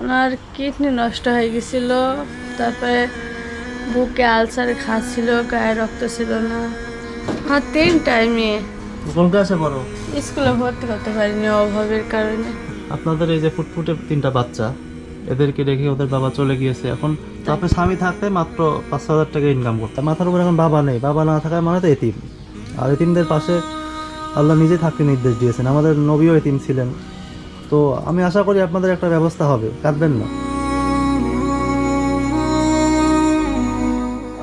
ওনার kidney নষ্ট হয়ে গেছিল তারপরে বুকে আলসার খাচ্ছিল গায়ে রক্ত ছিল না। আর তিন টাইমে কোন ক্লাসে পড়ো? স্কুলে ভর্তি করতে পারিনি অভাবের কারণে। আপনাদের এই যে ফুটফুটে তিনটা বাচ্চা এদেরকে রেখে ওদের বাবা চলে গিয়েছে। এখন তো আপনার স্বামী থাকতে মাত্র পাঁচ হাজার টাকা ইনকাম করতে। মাথার উপর এখন বাবা নেই। বাবা না থাকার মানে তো এতিম। আর এতিমদের পাশে আল্লাহ নিজে থাকতে নির্দেশ দিয়েছেন। আমাদের নবীও এতিম ছিলেন। তো আমি আশা করি আপনাদের একটা ব্যবস্থা হবে কাঁদবেন না।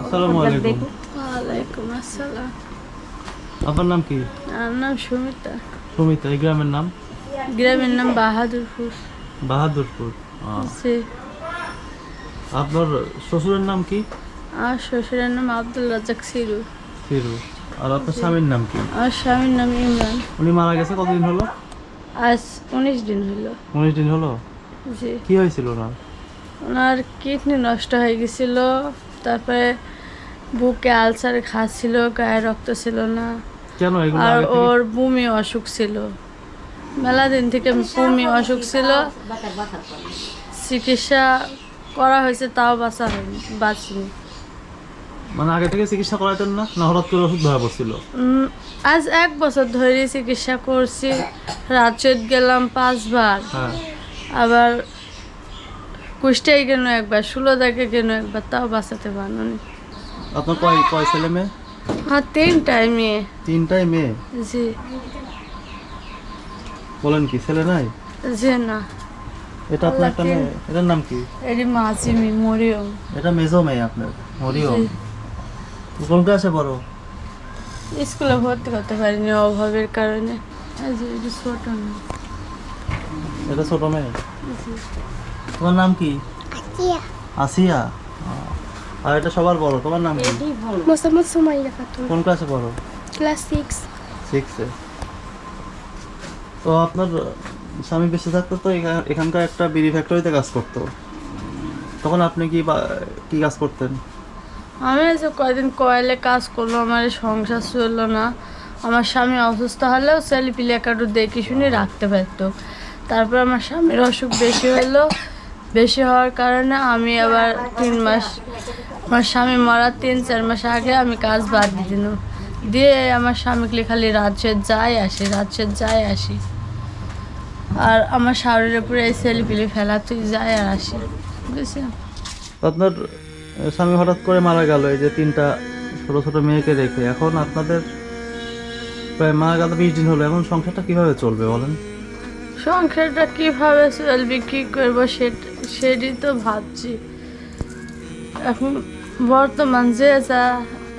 আসসালামু আলাইকুম। ওয়ালাইকুম আসসালাম। আপনার নাম কি? আমার নাম সুমিতা। সুমিতা এই গ্রামের নাম? গ্রামের নাম বাহাদুরপুর। বাহাদুরপুর জি। আপনার শ্বশুরের নাম কি? আমার শ্বশুরের নাম আব্দুল রাজাক সিরু। ফিরু আর আপনার স্বামীর নাম কি? আমার স্বামীর নাম ইমরান। উনি মারা গেছে কতদিন হলো? আজ উনিশ দিন হলো। উনিশ দিন হলো? জি। কি হয়েছিল ওনার? ওনার কিডনি নষ্ট হয়ে গেছিল তারপরে বুকে আলসার খাচ্ছিল গায়ে রক্ত ছিল না। কেন এগুলো আর ওর বমি অসুখ ছিল। মেলা দিন থেকে বমি অসুখ ছিল। চিকিৎসা করা হয়েছে তাও বাঁচা হয়নি বাঁচিনি। মানে আগে থেকে চিকিৎসা করাতেন না? না হঠাৎ করে ওষুধ ধরা পড়ছিল? আজ এক বছর ধরে চিকিৎসা করছি। রাজত গেলাম পাঁচবার। হ্যাঁ। আবার কুষ্টাই কেন একবার ষোলো দেখে কেন একবার তাও বাঁচাতে পারনি আপনার কয় কয় ছেলে মেয়ে? আর তিনটাই মেয়ে। তিনটাই মেয়ে? জি। বলেন কি ছেলে নাই? যে না। এটা আপনার এটার নাম কি? এটি মাঝিমি মরিয়ম। এটা মেজো মেয়ে আপনার মরিও জি। কোন ক্লাসে পড়ো স্কুলে ভর্তি করতে পারিনি অভাবের কারণে। এই ছোট না এটা ছোট মেয়ে? তোমার নাম কি? আসিয়া। আর এটা সবার বড় তোমার নাম কি? মোসাম্মদ সুমাইয়া খাতুন কোন ক্লাসে পড়ো? Class six. সিক্সে। তো আপনার স্বামী বেঁচে থাকতো তো এখা- এখানকার একটা বিড়ি ফ্যাক্টরিতে কাজ করতো। তখন আপনি কি বা- কি কাজ করতেন? আমি যে কয়দিন কয়েলে কাজ করল, আমার সংসার চলল না। আমার স্বামী অসুস্থ হলেও পিলে একটু দেখে শুনে রাখতে পারতো। তারপর আমার স্বামীর অসুখ বেশি হলো। বেশি হওয়ার কারণে আমি আবার তিন মাস, আমার স্বামী মরার তিন, চার মাস আগে আমি কাজ বাদ দিয়ে দিলাম। দিয়ে আমার স্বামীকে খালি রাজ্যের যাই আসি রাজ্যের যাই আসি। আর আমার শাড়ির উপরে এই ছেলে পিলে ফেলা তুই যাই আর আসি। বুঝছেন? আপনার স্বামী হঠাৎ করে মারা গেল এই যে তিনটা ছোট ছোট মেয়েকে রেখে এখন আপনাদের প্রায় মারা গেল বিশ দিন হলো এখন সংসারটা কীভাবে চলবে বলেন? সংসারটা কীভাবে চলবে কি করব সেটা তো ভাবছি। এখন বর্তমান যে যা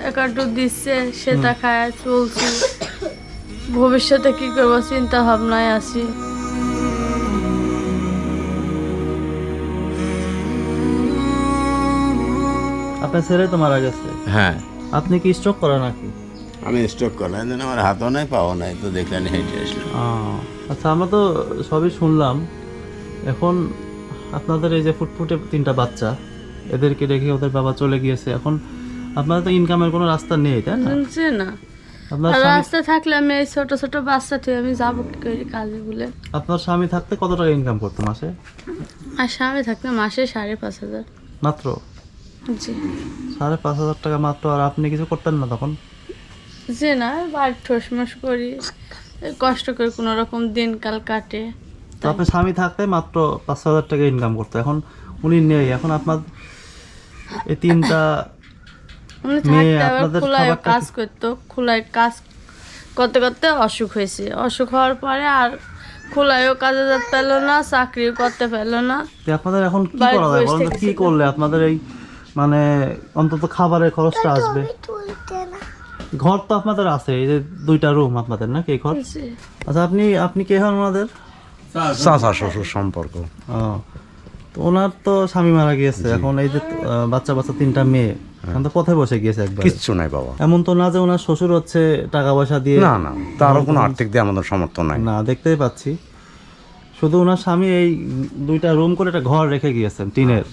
একাটু দিচ্ছে সেটা খায় চলছি। ভবিষ্যতে কি করব চিন্তা ভাবনায় আছি। আপনার ছেলে তো মারা গেছে। হ্যাঁ। আপনি কি স্ট্রোক করা নাকি? আমি স্টক করলাম যেন আমার হাতও নাই পাওয়া নাই তো দেখলেন হেঁটে আসলাম আচ্ছা আমরা তো সবই শুনলাম। এখন আপনাদের এই যে ফুটফুটে তিনটা বাচ্চা এদেরকে রেখে ওদের বাবা চলে গিয়েছে। এখন আপনাদের তো ইনকামের কোনো রাস্তা নেই তাই না? না। আপনার আর থাকলে আমি এই ছোট ছোট বাচ্চা থেকে আমি যাব কি করি কাজে বলে। আপনার স্বামী থাকতে কত টাকা ইনকাম করতো মাসে? আর স্বামী থাকলে মাসে সাড়ে পাঁচ হাজার। মাত্র? সাড়ে পাঁচ হাজার টাকা মাত্র আর আপনি কিছু করতেন না তখন? যে না ঠোসমাস করি কষ্ট করে কোনো রকম দিনকাল কাটে। তো আপনার স্বামী থাকতে মাত্র পাঁচ হাজার টাকা ইনকাম করতো এখন উনি নেই এখন আপনার এই তিনটা মেয়ে আপনাদের খোলায় কাজ করতো খোলায় কাজ করতে করতে অসুখ হয়েছে। অসুখ হওয়ার পরে আর খোলায়ও কাজে যেতে পারল না চাকরিও করতে পারল না। আপনাদের এখন কি করা যায় বলেন কি করলে? আপনাদের এই মানে অন্তত খাবারের খরচটা আসবে। ঘর তো আপনাদের আছে এই যে দুইটা রুম আপনাদের না এই ঘর? আচ্ছা আপনি আপনি কে হন ওনাদের? চাচা শ্বশুর সম্পর্ক। ও তো ওনার তো স্বামী মারা গিয়েছে এখন এই যে বাচ্চা বাচ্চা তিনটা মেয়ে এখন তো পথে বসে গিয়েছে একবার। কিচ্ছু নাই বাবা। এমন তো না যে ওনার শ্বশুর হচ্ছে টাকা পয়সা দিয়ে না না তারও কোনো আর্থিক দিয়ে আমাদের সমর্থন নাই। না দেখতেই পাচ্ছি। শুধু ওনার স্বামী এই দুইটা রুম করে একটা ঘর রেখে গিয়েছেন টিনের।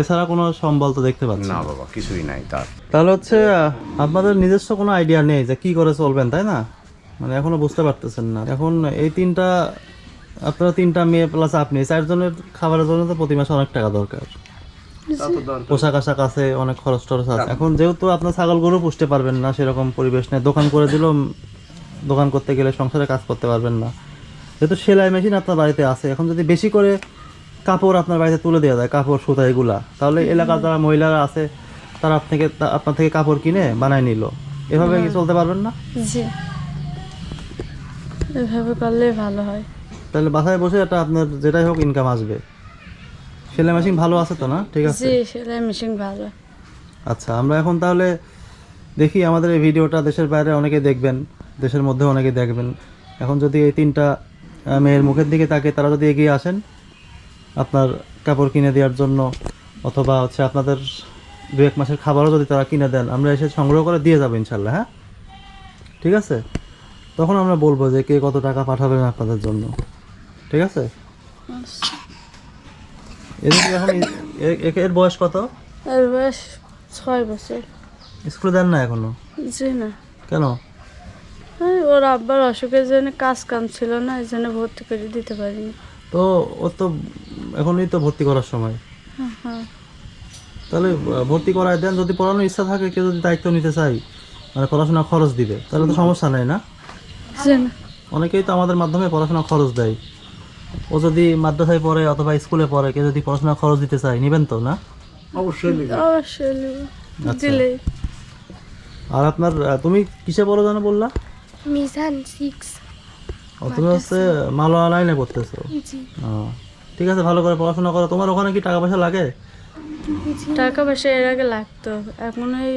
এছাড়া কোনো সম্বল তো দেখতে পাচ্ছি না বাবা কিছুই নাই তার। তাহলে হচ্ছে আপনাদের নিজস্ব কোনো আইডিয়া নেই যে কি করে চলবেন তাই না? মানে এখনও বুঝতে পারতেছেন না। এখন এই তিনটা আপনারা তিনটা মেয়ে প্লাস আপনি চারজনের খাবারের জন্য তো প্রতি মাসে অনেক টাকা দরকার। পোশাক আশাক আছে অনেক খরচ টরচ আছে। এখন যেহেতু আপনার ছাগল গরু পুষতে পারবেন না সেরকম পরিবেশ নেই। দোকান করে দিলেও দোকান করতে গেলে সংসারে কাজ করতে পারবেন না। যেহেতু সেলাই মেশিন আপনার বাড়িতে আছে এখন যদি বেশি করে কাপড় আপনার বাড়িতে তুলে দেওয়া যায় কাপড় সুতা এগুলা তাহলে এলাকার যারা মহিলারা আছে তারা আপনাকে আপনার থেকে কাপড় কিনে বানায় নিল। এভাবে কি চলতে পারবেন না? জি। এভাবে করলেই ভালো হয়। তাহলে বাসায় বসে একটা আপনার যেটাই হোক ইনকাম আসবে। সেলাই মেশিন ভালো আছে তো না? ঠিক আছে। জি সেলাই মেশিন ভালো। আচ্ছা আমরা এখন তাহলে দেখি আমাদের এই ভিডিওটা দেশের বাইরে অনেকে দেখবেন দেশের মধ্যে অনেকে দেখবেন। এখন যদি এই তিনটা মেয়ের মুখের দিকে তাকে তারা যদি এগিয়ে আসেন আপনার কাপড় কিনে দেওয়ার জন্য অথবা হচ্ছে আপনাদের দু এক মাসের খাবারও যদি তারা কিনে দেন আমরা এসে সংগ্রহ করে দিয়ে যাব ইনশাল্লাহ হ্যাঁ? ঠিক আছে? তখন আমরা বলব যে কে কত টাকা পাঠাবেন আপনাদের জন্য ঠিক আছে? এদের এখন এ- এ- এর বয়স কত? এর বয়স ছয় বছর। স্কুলে দেন না এখনও? জি না। কেন? ওর আব্বার অসুখের জন্য কাজ কাম ছিল না এই জন্য ভর্তি করে দিতে পারিনি। তো ও তো এখনই তো ভর্তি করার সময়। হ্যাঁ তাহলে ভর্তি করায় দেন যদি পড়ানোর ইচ্ছা থাকে কেউ যদি দায়িত্ব নিতে চাই মানে পড়াশোনা খরচ দিবে তাহলে তো সমস্যা নেই না? অনেকেই তো আমাদের মাধ্যমে পড়াশোনা খরচ দেয়। ও যদি মাদ্রাসায় পড়ে অথবা স্কুলে পড়ে কেউ যদি পড়াশোনা খরচ দিতে চায় নেবেন তো না? অবশ্যই নেব। আচ্ছা। আর আপনার তুমি কিসে পড়ো জানো বললা? মিজান সিক্স ও, তুমি হচ্ছে মালোয়া লাইনে পড়তেছো? জি। ও, ঠিক আছে ভালো করে পড়াশোনা করো। তোমার ওখানে কি টাকা পয়সা লাগে? টাকা পয়সা এর আগে লাগতো। এখন ওই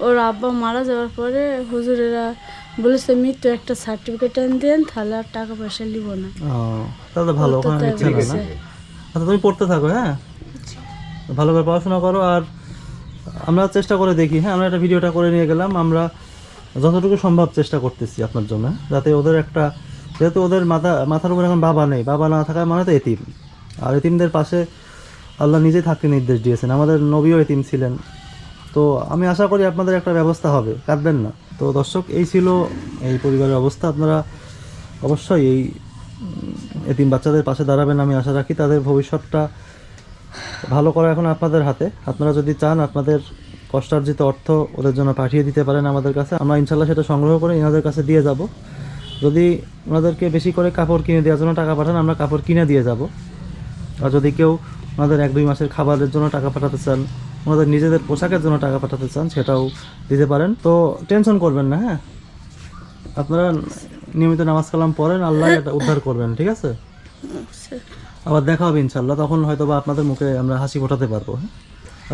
ওর আব্বা মারা যাওয়ার পরে হুজুরেরা বলেছে মৃত্যু একটা সার্টিফিকেট এনে দেন তাহলে আর টাকা পয়সা নিব না। ও তাহলে তো ভালো ওখানে না না? আচ্ছা তুমি পড়তে থাকো হ্যাঁ? ভালো করে পড়াশোনা করো আর আমরা চেষ্টা করে দেখি হ্যাঁ? আমরা একটা ভিডিওটা করে নিয়ে গেলাম আমরা যতটুকু সম্ভব চেষ্টা করতেছি আপনার জন্য? যাতে ওদের একটা, যেহেতু ওদের মাথা, মাথার উপর এখন বাবা নেই, বাবা না থাকার মানে তো এতিম। আর এতিমদের পাশে আল্লাহ নিজে থাকতে নির্দেশ দিয়েছেন, আমাদের নবীও এতিম ছিলেন। তো আমি আশা করি আপনাদের একটা ব্যবস্থা হবে, কাঁদবেন না। তো দর্শক, এই ছিল এই পরিবারের অবস্থা, আপনারা অবশ্যই এই এতিম বাচ্চাদের পাশে দাঁড়াবেন, আমি আশা রাখি তাদের ভবিষ্যৎটা ভালো করা এখন আপনাদের হাতে। আপনারা যদি চান আপনাদের কষ্টার্জিত অর্থ ওদের জন্য পাঠিয়ে দিতে পারেন আমাদের কাছে। আমরা ইনশাল্লাহ সেটা সংগ্রহ করে এনাদের কাছে দিয়ে যাব। যদি ওনাদেরকে বেশি করে কাপড় কিনে দেওয়ার জন্য টাকা পাঠান, আমরা কাপড় কিনে দিয়ে যাব। আর যদি কেউ ওনাদের এক দুই মাসের খাবারের জন্য টাকা পাঠাতে চান, ওনাদের নিজেদের পোশাকের জন্য টাকা পাঠাতে চান, সেটাও দিতে পারেন। তো টেনশন করবেন না হ্যাঁ? আপনারা নিয়মিত নামাজ কালাম পড়েন, আল্লাহ এটা উদ্ধার করবেন, ঠিক আছে? আবার দেখা হবে ইনশাল্লাহ, তখন হয়তো বা আপনাদের মুখে আমরা হাসি ফোটাতে পারব হ্যাঁ?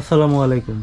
আসসালামু আলাইকুম।